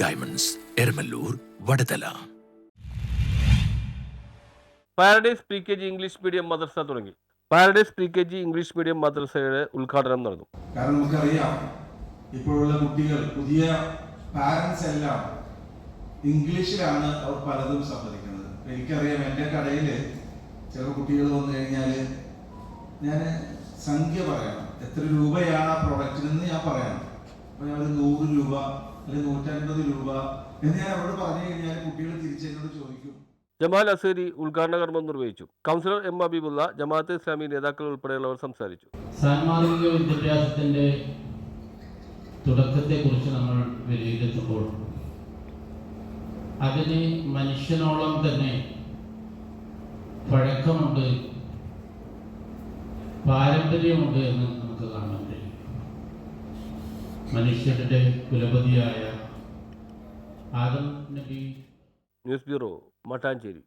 Diamonds Eramallur Vadathala Paradise P K G English medium മദ്രസ തുടങ്ങി. Paradise P K G English medium മദ്രസയുടെ ഉദ്ഘാടനം നടന്നു. കാരണം നമുക്കറിയാം ഇപ്പോഴുള്ള കുട്ടികൾ പുതിയ പാരൻസ് എല്ലാം ഇംഗ്ലീഷിലാണ് അവർ പലതും സംവദിക്കുന്നത്. എനിക്കറിയാം എന്റെ കടയിൽ ചില കുട്ടികൾ വന്നു കഴിഞ്ഞാൽ ഞാൻ സംഖ്യ പറയണം. എത്ര രൂപയാണ് ആ പ്രൊഡക്റ്റിനെന്ന് ഞാൻ പറയണം. ഒരു നൂറ് രൂപ അല്ലെങ്കിൽ നൂറ്റൻപത് രൂപ എന്ന് ഞാൻ അവരോട് പറഞ്ഞു കഴിഞ്ഞാൽ കുട്ടികൾ തിരിച്ചെന്നോട് ചോദിക്കും. ജമാൽ അസേരി ഉദ്ഘാടന കർമ്മം നിർവഹിച്ചു. കൗൺസിലർ എം അബീബുള്ള ജമാഅത്തെ ഇസ്ലാമി നേതാക്കൾ ഉൾപ്പെടെയുള്ളവർ സംസാരിച്ചു. സാൻമാർഗിക തുടക്കത്തെ തുടക്കത്തെക്കുറിച്ച് നമ്മൾ വിലയിരുത്തുമ്പോൾ അതിന് മനുഷ്യനോളം തന്നെ പഴക്കമുണ്ട് പാരമ്പര്യമുണ്ട് എന്ന് നമുക്ക് കഴിയും മനുഷ്യരുടെ കുലപതിയായ ആദം നബി ന്യൂസ് ബ്യൂറോ മട്ടാഞ്ചേരി.